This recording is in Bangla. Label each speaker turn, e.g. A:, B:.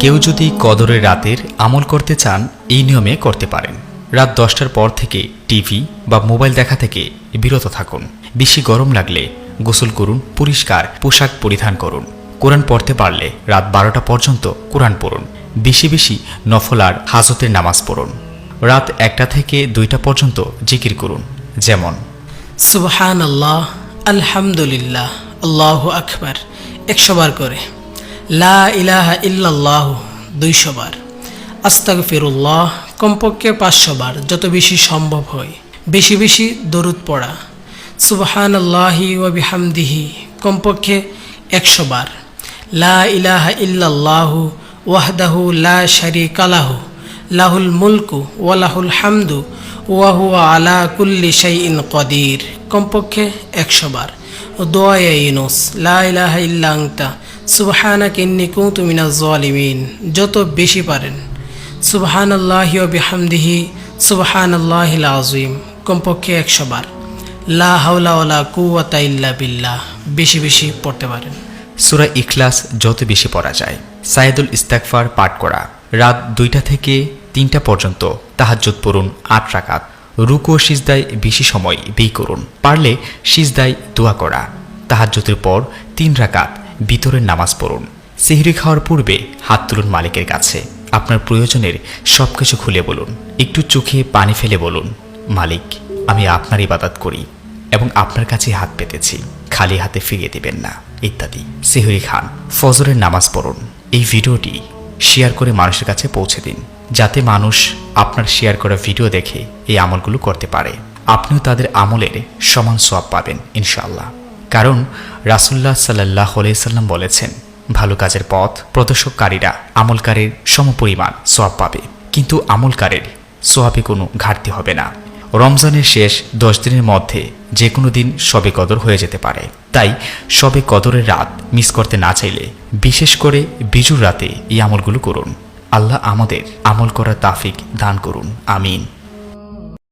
A: কেউ যদি কদরের রাতের আমল করতে চান, এই নিয়মে করতে পারেন। রাত দশটার পর থেকে টিভি বা মোবাইল দেখা থেকে বিরত থাকুন। বেশি গরম লাগলে গোসল করুন, পরিষ্কার পোশাক পরিধান করুন। কোরআন পড়তে পারলে রাত বারোটা পর্যন্ত কোরআন পড়ুন। বেশি বেশি নফল আর হাজতের নামাজ পড়ুন। রাত একটা থেকে দুইটা পর্যন্ত জিকির করুন। যেমন
B: সুবহান আল্লাহ আলহামদুলিল্লাহ, আল্লাহ আকবার, একশো বার করে। লা ইলাহা ইল্লাল্লাহ দুইশো বার। আস্তাক ফিরুল্লাহ কমপক্ষে পাঁচশো বার, যত বেশি সম্ভব হয়। বেশি বেশি দরুদ পড়া। সুবহান আল্লাহি ওয়াবিহামদিহি কমপক্ষে একশো বার। লা ইলাহা ইল্লাল্লাহু ওয়াহদাহু লা শারিকা লাহু, লাহুল মুলকু ওয়ালাহুল হামদু ওয়াহু আলা কুল্লি শাইইন কদির, কমপক্ষে একশো বার। দোয়া ইনুস লা ইলাহা ইল্লা সুবহানাকা ইন্নী কুনতু মিনাজ জালিমিন। যত বেশি পারেন। সুবহানাল্লাহি ওয়া বিহামদিহি সুবহানাল্লাহিল আযীম। কমপক্ষে একশো বার। লা হাওলা ওয়ালা কুওয়াতা ইল্লা বিল্লাহ। বেশি বেশি পড়তে পারেন।
A: সুরা ইখলাস যত বেশি পড়া যায় সাইদুল ইস্তাকফার পাঠ করা, রাত দুইটা থেকে তিনটা পর্যন্ত তাহাজ্জুদ পড়ুন আট রাকাত। রুকু সিজদায় বেশি সময় ব্যয় করুন। পারলে সিজদায় দোয়া করা। তাহাজ্জুদের পর তিন রাকাত ভিতরের নামাজ পড়ুন। সিহরি খাওয়ার পূর্বে হাত তুলুন মালিকের কাছে। আপনার প্রয়োজনের সব কিছু খুলে বলুন। একটু চোখে পানি ফেলে বলুন, মালিক, আমি আপনার ইবাদত করি এবং আপনার কাছে হাত পেতেছি। খালি হাতে ফিরিয়ে দেবেন না, ইত্যাদি। সেহরি খান, ফজরের নামাজ পড়ুন। এই ভিডিওটি শেয়ার করে মানুষের কাছে পৌঁছে দিন, যাতে মানুষ আপনার শেয়ার করা ভিডিও দেখে এই আমলগুলো করতে পারে। আপনিও তাদের আমলের সমান সোয়াব পাবেন, ইনশাআল্লাহ। কারণ রাসুল্লাহ সাল্লাহ সাল্লাম বলেছেন, ভালো কাজের পথ প্রদর্শককারীরা আমলকারীর সমপরিমাণ সোয়াব পাবে। কিন্তু আমলকারের সোয়াবে কোনো ঘাটতি হবে না। রমজানের শেষ দশ দিনের মধ্যে যে কোনো দিন সবে কদর হয়ে যেতে পারে। তাই সবে কদরের রাত মিস করতে না চাইলে বিশেষ করে বিজুর রাতে এই আমলগুলো করুন। আল্লাহ আমাদের আমল করার তাফিক দান করুন। আমিন।